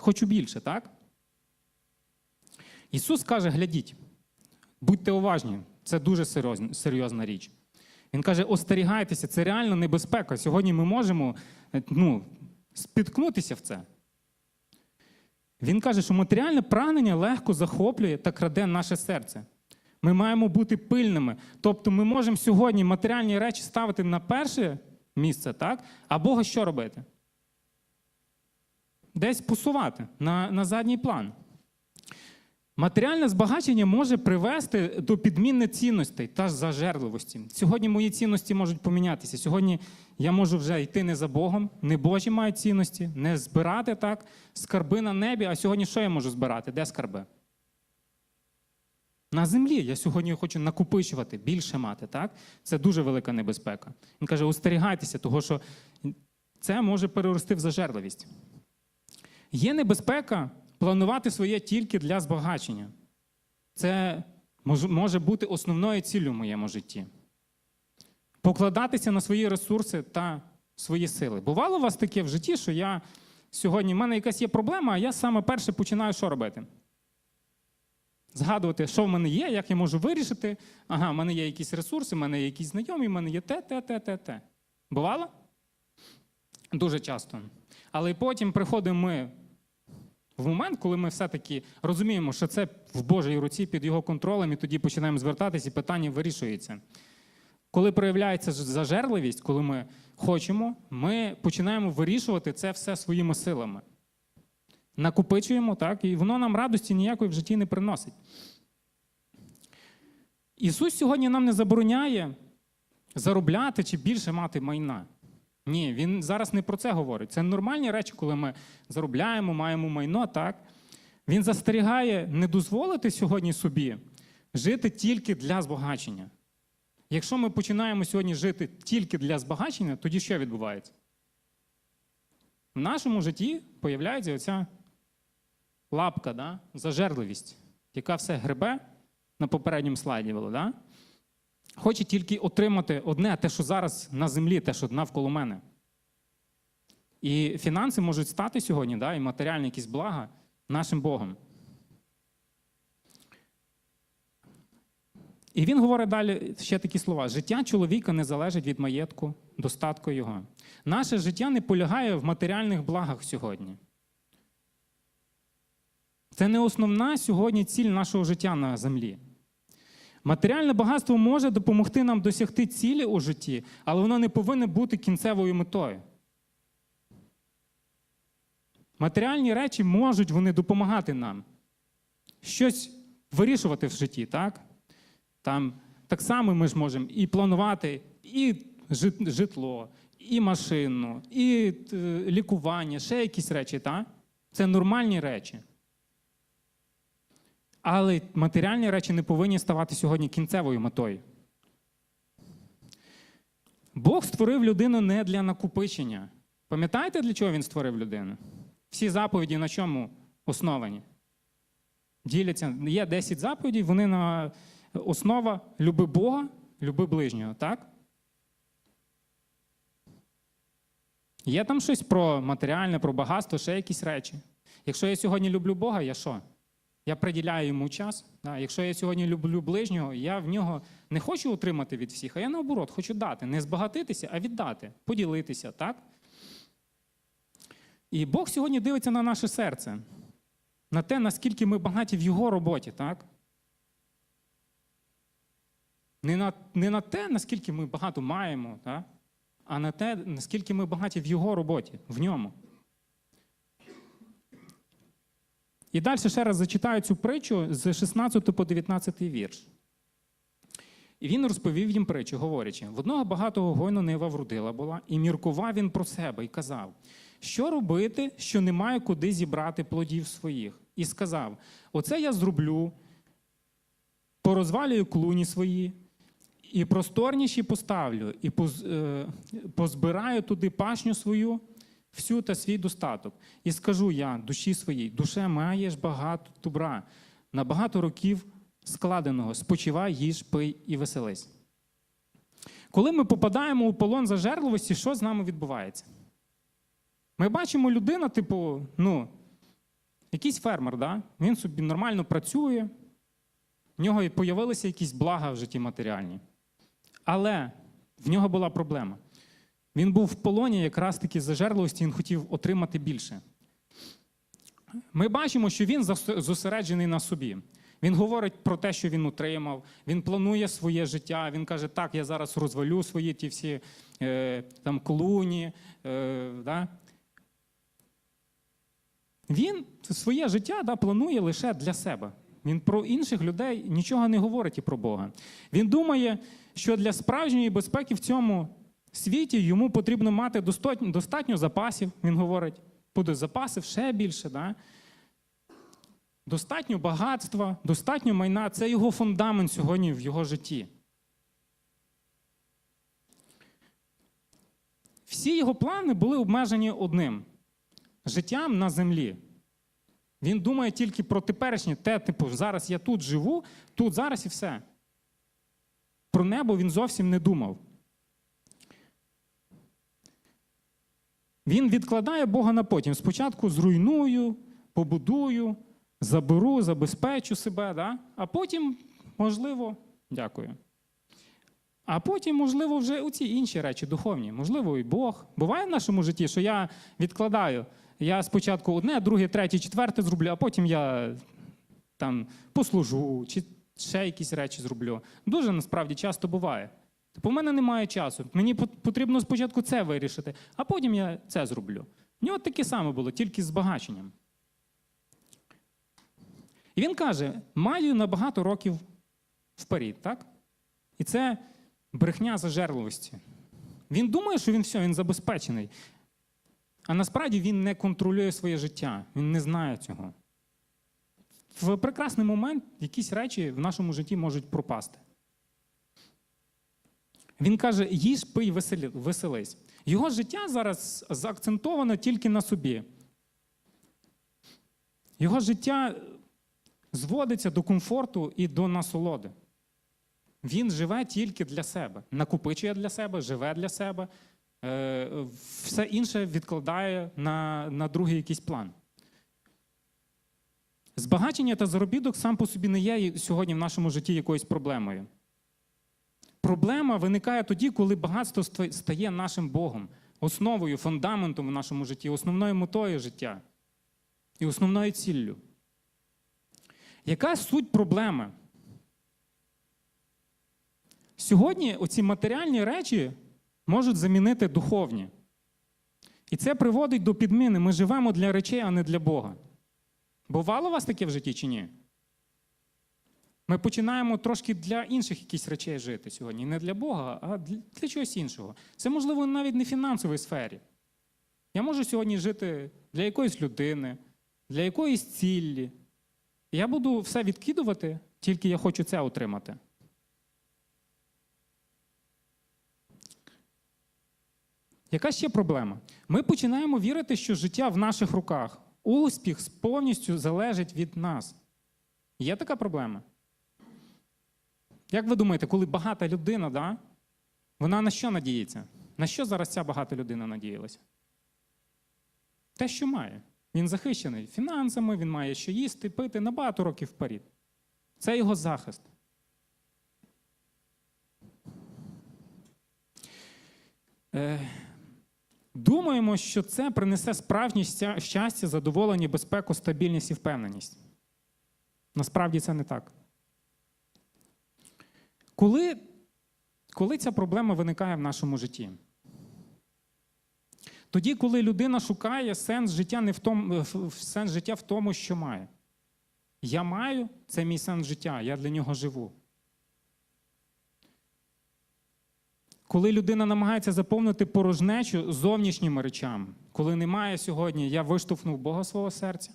хочу більше, так? Ісус каже: глядіть, будьте уважні, це дуже серйозна, річ. Він каже: остерігайтеся, це реально небезпека. Сьогодні ми можемо е, ну, спіткнутися в це. Він каже, що матеріальне прагнення легко захоплює та краде наше серце. Ми маємо бути пильними. Тобто ми можемо сьогодні матеріальні речі ставити на перше місце, так? а Бога що робити? Десь посувати на, на задній план. Матеріальне збагачення може привести до підміни цінностей та зажерливості. Сьогодні мої цінності можуть помінятися. Сьогодні я можу вже йти не за Богом, не Божі мають цінності, не збирати так скарби на небі. А сьогодні що я можу збирати? Де скарби? На землі. Я сьогодні хочу накопичувати, більше мати. Так? Це дуже велика небезпека. Він каже: остерігайтеся, того що це може перерости в зажерливість. Є небезпека планувати своє тільки для збагачення. Це може бути основною ціллю в моєму житті. Покладатися на свої ресурси та свої сили. Бувало у вас таке в житті, що я сьогодні, в мене якась є проблема, а я саме перше починаю що робити? Згадувати, що в мене є, як я можу вирішити. Ага, в мене є якісь ресурси, в мене є якісь знайомі, в мене є те, те, те, те, те. Бувало? Дуже часто. Але потім приходимо ми в момент, коли ми все-таки розуміємо, що це в Божій руці під його контролем, і тоді починаємо звертатися, і питання вирішується. Коли проявляється зажерливість, коли ми хочемо, ми починаємо вирішувати це все своїми силами. Накопичуємо, так, і воно нам радості ніякої в житті не приносить. Ісус сьогодні нам не забороняє заробляти чи більше мати майна. Ні, він зараз не про це говорить. Це нормальні речі, коли ми заробляємо, маємо майно, так? Він застерігає не дозволити сьогодні собі жити тільки для збагачення. Якщо ми починаємо сьогодні жити тільки для збагачення, тоді що відбувається? В нашому житті появляється оця лапка, да? зажерливість, яка все гребе на попередньому слайді було, да? хоче тільки отримати одне, те, що зараз на землі, те, що навколо мене. І фінанси можуть стати сьогодні, да, і матеріальні якісь блага нашим Богом. І він говорить далі ще такі слова: життя чоловіка не залежить від маєтку, достатку його. Наше життя не полягає в матеріальних благах сьогодні. Це не основна сьогодні ціль нашого життя на землі. Матеріальне багатство може допомогти нам досягти цілі у житті, але воно не повинно бути кінцевою метою. Матеріальні речі можуть вони допомагати нам щось вирішувати в житті, так? Там, так само ми ж можемо і планувати і житло, і машину, і е, лікування, ще якісь речі, так? Це нормальні речі. Але матеріальні речі не повинні ставати сьогодні кінцевою метою. Бог створив людину не для накопичення. Пам'ятаєте, для чого він створив людину? Всі заповіді на чому основані? Діляться. Є 10 заповідей, вони на основа люби Бога, люби ближнього, так? Є там щось про матеріальне, про багатство, ще якісь речі. Якщо я сьогодні люблю Бога, я що? Я приділяю йому час. Да? Якщо я сьогодні люблю ближнього, я в нього не хочу отримати від всіх, а я наоборот хочу дати. Не збагатитися, а віддати, поділитися, так? І Бог сьогодні дивиться на наше серце, на те, наскільки ми багаті в Його роботі, так? Не на, не на те, наскільки ми багато маємо, так? а на те, наскільки ми багаті в Його роботі, в ньому. І далі ще раз зачитаю цю притчу з 16 по 19 вірш. І він розповів їм притчу, говорячи: в одного багатого гойно нива вродила була, і міркував він про себе, і казав: що робити, що немає куди зібрати плодів своїх? І сказав: Оце я зроблю, порозвалюю клуні свої, і просторніші поставлю, і е, позбираю туди пашню свою, всю та свій достаток. І скажу я душі своїй, душе маєш багато добра, на багато років складеного, спочивай, їж, пий і веселись. Коли ми попадаємо у полон зажерливості, що з нами відбувається? Ми бачимо людина, типу, ну, якийсь фермер, да? він собі нормально працює, в нього появилися якісь блага в житті матеріальні. Але в нього була проблема. Він був в полоні якраз таки зажерливості, він хотів отримати більше. Ми бачимо, що він зосереджений на собі. Він говорить про те, що він отримав, він планує своє життя. Він каже, так, я зараз розвалю свої ті всі е, там клуні. Е, да? Він своє життя да, планує лише для себе. Він про інших людей нічого не говорить і про Бога. Він думає, що для справжньої безпеки в цьому світі йому потрібно мати достатньо, достатньо запасів. Він говорить, буде запасів ще більше. Да? Достатньо багатства, достатньо майна це його фундамент сьогодні в його житті. Всі його плани були обмежені одним життям на землі. Він думає тільки про теперішнє, те, типу, зараз я тут живу, тут зараз і все. Про небо він зовсім не думав. Він відкладає Бога на потім. Спочатку зруйную, побудую, заберу, забезпечу себе, да? а потім, можливо, дякую. А потім, можливо, вже у ці інші речі духовні, можливо, і Бог. Буває в нашому житті, що я відкладаю. Я спочатку одне, друге, третє, четверте зроблю, а потім я там послужу чи ще якісь речі зроблю. Дуже насправді часто буває. Типу, в мене немає часу. Мені потрібно спочатку це вирішити, а потім я це зроблю. В нього таке саме було, тільки з збагаченням. І він каже: маю на багато років вперед, так? І це брехня зажерливості. Він думає, що він все, він забезпечений. А насправді він не контролює своє життя, він не знає цього. В прекрасний момент якісь речі в нашому житті можуть пропасти. Він каже: їж, пий, веселись. Його життя зараз заакцентовано тільки на собі. Його життя зводиться до комфорту і до насолоди. Він живе тільки для себе, накопичує для себе, живе для себе, все інше відкладає на, на другий якийсь план. Збагачення та заробіток сам по собі не є сьогодні в нашому житті якоюсь проблемою. Проблема виникає тоді, коли багатство стає нашим Богом, основою, фундаментом в нашому житті, основною метою життя і основною ціллю. Яка суть проблеми? Сьогодні оці матеріальні речі можуть замінити духовні. І це приводить до підміни. Ми живемо для речей, а не для Бога. Бувало у вас таке в житті чи ні? Ми починаємо трошки для інших якісь речей жити сьогодні. Не для Бога, а для чогось іншого. Це, можливо, навіть не в фінансовій сфері. Я можу сьогодні жити для якоїсь людини, для якоїсь цілі. Я буду все відкидувати, тільки я хочу це отримати. Яка ще проблема? Ми починаємо вірити, що життя в наших руках, успіх повністю залежить від нас. Є така проблема? Як ви думаєте, коли багата людина, да, вона на що надіється? На що зараз ця багата людина надіялася? Те, що має. Він захищений фінансами, він має що їсти, пити на багато років вперед. Це його захист. Е, Думаємо, що це принесе справжнє щастя- задоволення, безпеку, стабільність і впевненість. Насправді це не так. Коли, коли ця проблема виникає в нашому житті? Тоді, коли людина шукає сенс життя не в тому, в- сенс життя в тому, що має. Я маю це мій сенс життя, я для нього живу. Коли людина намагається заповнити порожнечу зовнішніми речами, коли немає сьогодні, я виштовхнув Бога свого серця,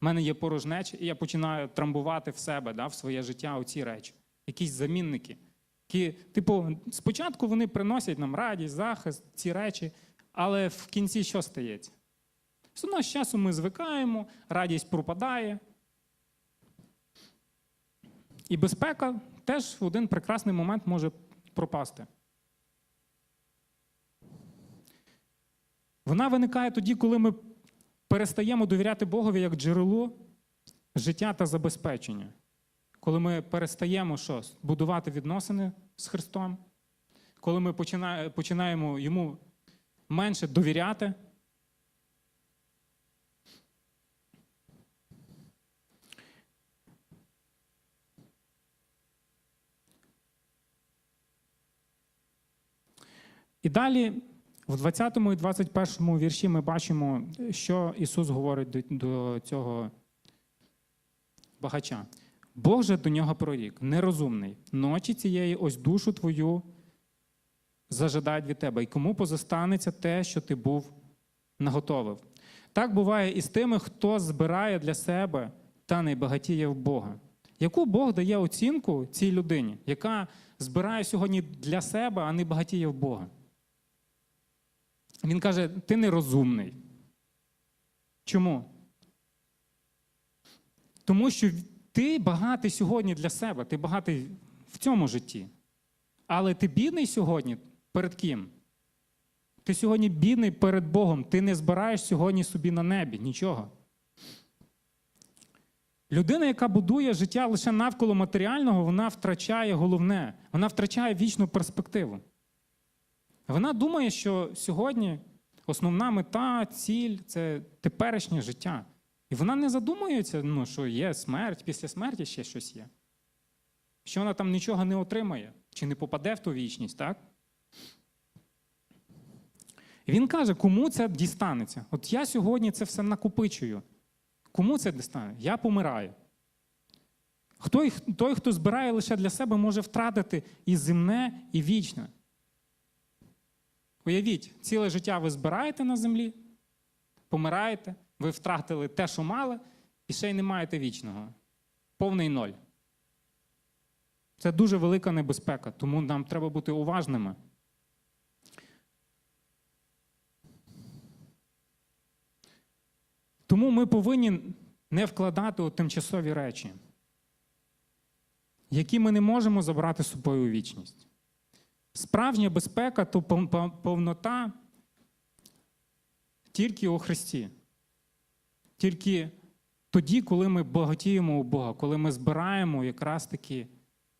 в мене є порожнеча, і я починаю трамбувати в себе, да, в своє життя оці речі, якісь замінники. Які, типу, спочатку вони приносять нам радість, захист, ці речі, але в кінці що стається? Все одно з часом ми звикаємо, радість пропадає. І безпека теж в один прекрасний момент може пропасти. Вона виникає тоді, коли ми перестаємо довіряти Богові як джерелу життя та забезпечення. Коли ми перестаємо що? будувати відносини з Христом, коли ми починаємо йому менше довіряти. І далі, в 20 і 21 вірші, ми бачимо, що Ісус говорить до, цього багача. Бог же до нього прорік, нерозумний. Ночі цієї ось душу твою зажадають від тебе, і кому позостанеться те, що ти був наготовив. Так буває і з тими, хто збирає для себе та не багатіє в Бога. Яку Бог дає оцінку цій людині, яка збирає сьогодні для себе, а не багатіє в Бога? Він каже: ти нерозумний. Чому? Тому що ти багатий сьогодні для себе, ти багатий в цьому житті. Але ти бідний сьогодні перед ким? Ти сьогодні бідний перед Богом. Ти не збираєш сьогодні собі на небі нічого. Людина, яка будує життя лише навколо матеріального, вона втрачає головне, вона втрачає вічну перспективу. Вона думає, що сьогодні основна мета, ціль це теперішнє життя. І вона не задумується, ну, що є смерть, після смерті ще щось є. Що вона там нічого не отримає, чи не попаде в ту вічність, так? І він каже, кому це дістанеться? От я сьогодні це все накопичую. Кому це дістане? Я помираю. Хто, той, хто збирає лише для себе, може втратити і земне, і вічне. Уявіть, ціле життя ви збираєте на землі, помираєте, ви втратили те, що мали, і ще й не маєте вічного. Повний ноль. Це дуже велика небезпека, тому нам треба бути уважними. Тому ми повинні не вкладати у тимчасові речі, які ми не можемо забрати з собою у вічність. Справжня безпека то повнота тільки у Христі. Тільки тоді, коли ми багатіємо у Бога, коли ми збираємо якраз таки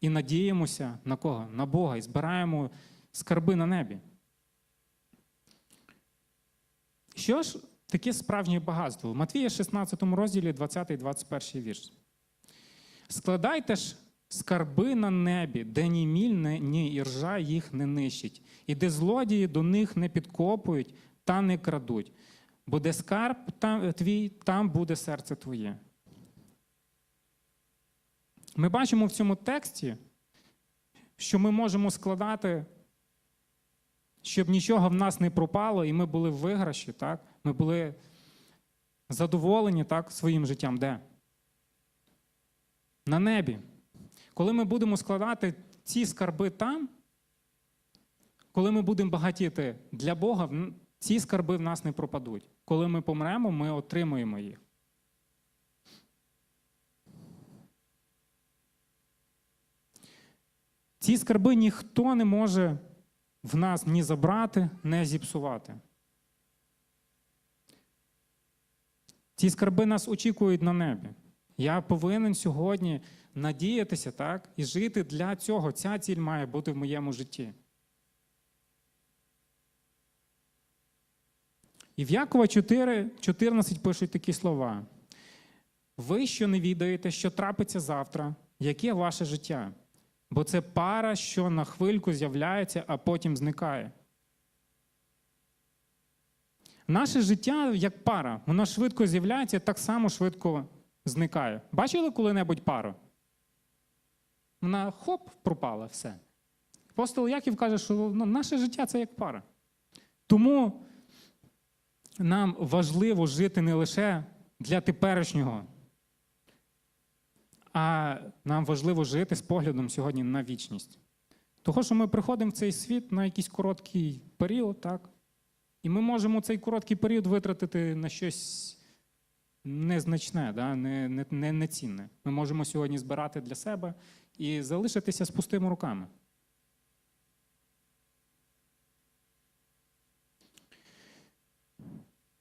і надіємося на кого? На Бога, і збираємо скарби на небі. Що ж таке справжнє багатство? В Матвія 16 розділі 20, 21 вірш. Складайте ж скарби на небі, де ні міль, ні іржа їх не нищить, і де злодії до них не підкопують та не крадуть. Бо де скарб там, твій, там буде серце твоє. Ми бачимо в цьому тексті, що ми можемо складати, щоб нічого в нас не пропало, і ми були в виграші, так? ми були задоволені так, своїм життям. Де? На небі. Коли ми будемо складати ці скарби там, коли ми будемо багатіти для Бога, ці скарби в нас не пропадуть. Коли ми помремо, ми отримуємо їх. Ці скарби ніхто не може в нас ні забрати, ні зіпсувати. Ці скарби нас очікують на небі. Я повинен сьогодні надіятися так, і жити для цього. Ця ціль має бути в моєму житті. І в Якова 4, 14 пишуть такі слова. Ви що не відаєте, що трапиться завтра, яке ваше життя? Бо це пара, що на хвильку з'являється, а потім зникає. Наше життя як пара, воно швидко з'являється, так само швидко зникає. Бачили коли-небудь пару? Вона хоп, пропала все. Апостол Яків каже, що ну, наше життя це як пара. Тому нам важливо жити не лише для теперішнього, а нам важливо жити з поглядом сьогодні на вічність. Того, що ми приходимо в цей світ на якийсь короткий період, так? І ми можемо цей короткий період витратити на щось незначне, да? не, не, не, нецінне. Ми можемо сьогодні збирати для себе і залишитися з пустими руками.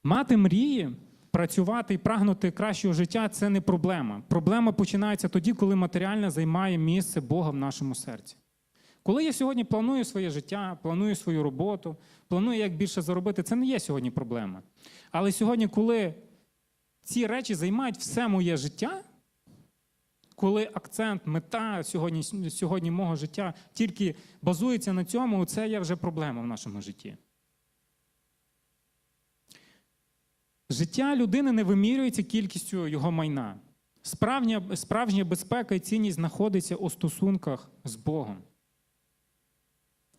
Мати мрії працювати і прагнути кращого життя це не проблема. Проблема починається тоді, коли матеріальне займає місце Бога в нашому серці. Коли я сьогодні планую своє життя, планую свою роботу, планую, як більше заробити, це не є сьогодні проблема. Але сьогодні, коли ці речі займають все моє життя, коли акцент, мета сьогодні, сьогодні мого життя тільки базується на цьому, це є вже проблема в нашому житті. Життя людини не вимірюється кількістю його майна. Справжня, справжня безпека і цінність знаходиться у стосунках з Богом.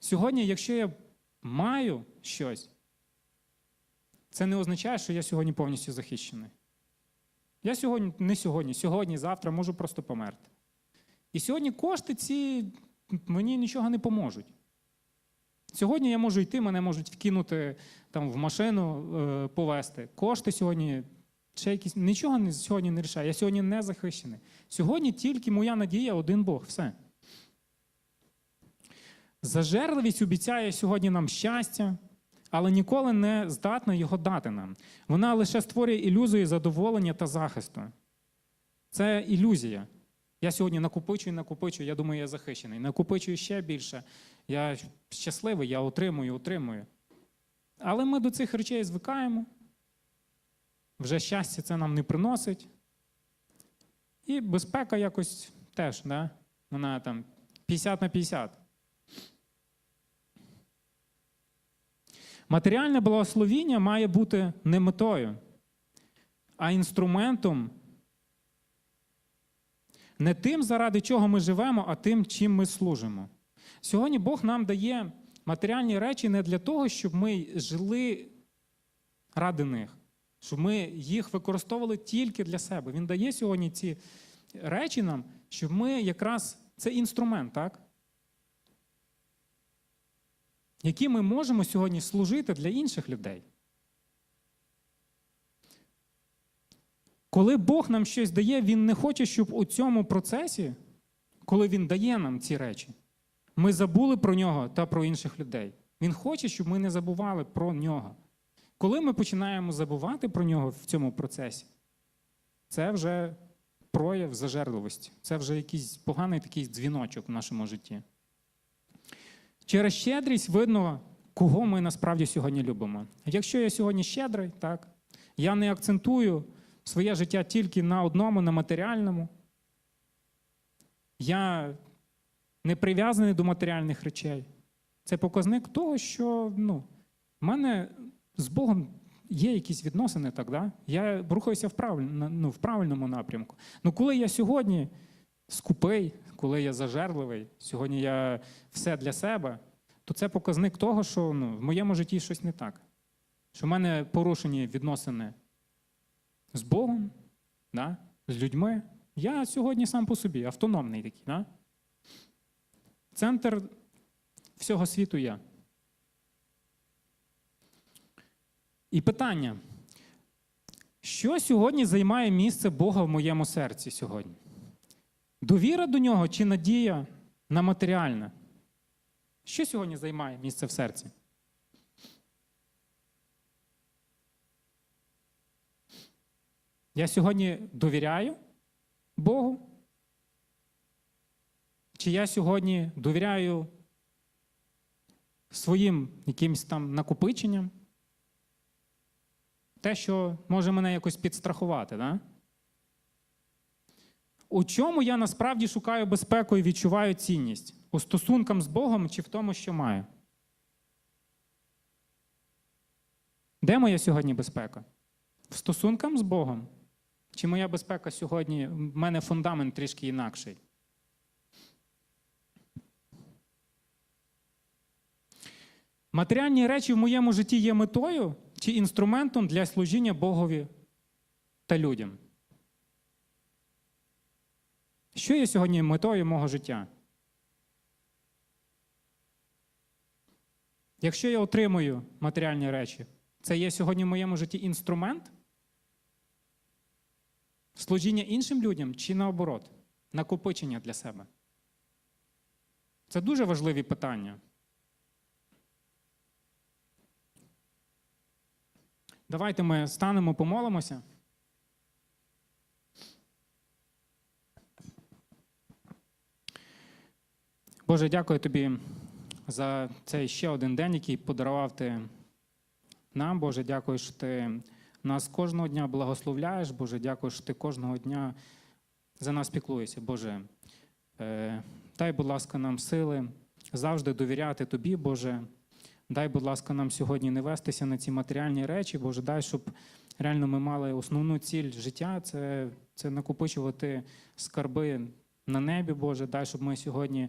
Сьогодні, якщо я маю щось, це не означає, що я сьогодні повністю захищений. Я сьогодні, не сьогодні, сьогодні, завтра можу просто померти. І сьогодні кошти ці мені нічого не поможуть. Сьогодні я можу йти, мене можуть вкинути там, в машину, е, повезти. Кошти сьогодні, ще якісь, нічого не, сьогодні не рішає. Я сьогодні не захищений. Сьогодні тільки моя надія один Бог. Все. Зажерливість обіцяє сьогодні нам щастя, але ніколи не здатна його дати нам. Вона лише створює ілюзію задоволення та захисту. Це ілюзія. Я сьогодні накопичую, накопичую, я думаю, я захищений. Накопичую ще більше. Я щасливий, я отримую, отримую. Але ми до цих речей звикаємо. Вже щастя це нам не приносить. І безпека якось теж, да? вона там 50 на 50. Матеріальне благословіння має бути не метою, а інструментом не тим, заради чого ми живемо, а тим, чим ми служимо. Сьогодні Бог нам дає матеріальні речі не для того, щоб ми жили ради них, щоб ми їх використовували тільки для себе. Він дає сьогодні ці речі нам, щоб ми якраз це інструмент, так? Які ми можемо сьогодні служити для інших людей. Коли Бог нам щось дає, Він не хоче, щоб у цьому процесі, коли Він дає нам ці речі, ми забули про нього та про інших людей. Він хоче, щоб ми не забували про нього. Коли ми починаємо забувати про нього в цьому процесі, це вже прояв зажерливості, це вже якийсь поганий такий дзвіночок в нашому житті. Через щедрість видно, кого ми насправді сьогодні любимо. Якщо я сьогодні щедрий, так, я не акцентую своє життя тільки на одному, на матеріальному. Я не прив'язаний до матеріальних речей. Це показник того, що ну, в мене з Богом є якісь відносини, так, да? я рухаюся в, правиль... ну, в правильному напрямку. Ну коли я сьогодні скупий, коли я зажерливий, сьогодні я все для себе, то це показник того, що ну, в моєму житті щось не так. Що в мене порушені відносини з Богом, да? з людьми. Я сьогодні сам по собі, автономний такий. Да? Центр всього світу я. І питання. Що сьогодні займає місце Бога в моєму серці сьогодні? Довіра до нього чи надія на матеріальне? Що сьогодні займає місце в серці? Я сьогодні довіряю Богу? Чи я сьогодні довіряю своїм якимось там накопиченням? Те, що може мене якось підстрахувати, да? У чому я насправді шукаю безпеку і відчуваю цінність? У стосункам з Богом чи в тому, що маю? Де моя сьогодні безпека? В стосункам з Богом? Чи моя безпека сьогодні, в мене фундамент трішки інакший? Матеріальні речі в моєму житті є метою чи інструментом для служіння Богові та людям? Що є сьогодні метою мого життя? Якщо я отримую матеріальні речі, це є сьогодні в моєму житті інструмент служіння іншим людям чи наоборот, накопичення для себе? Це дуже важливі питання. Давайте ми станемо, помолимося. Боже, дякую тобі за цей ще один день, який подарував ти нам. Боже, дякую, що ти нас кожного дня благословляєш. Боже, дякую, що ти кожного дня за нас піклуєшся. Боже, е, дай, будь ласка, нам сили завжди довіряти тобі, Боже. Дай, будь ласка, нам сьогодні не вестися на ці матеріальні речі, Боже, дай, щоб реально ми мали основну ціль життя це, це накопичувати скарби на небі, Боже. Дай, щоб ми сьогодні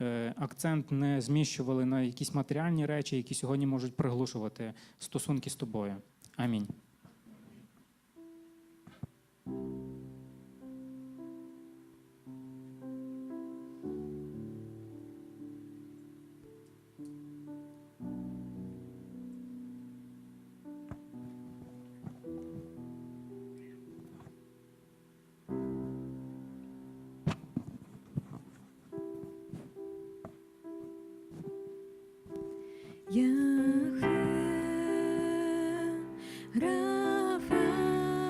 е, акцент не зміщували на якісь матеріальні речі, які сьогодні можуть приглушувати стосунки з тобою. Амінь.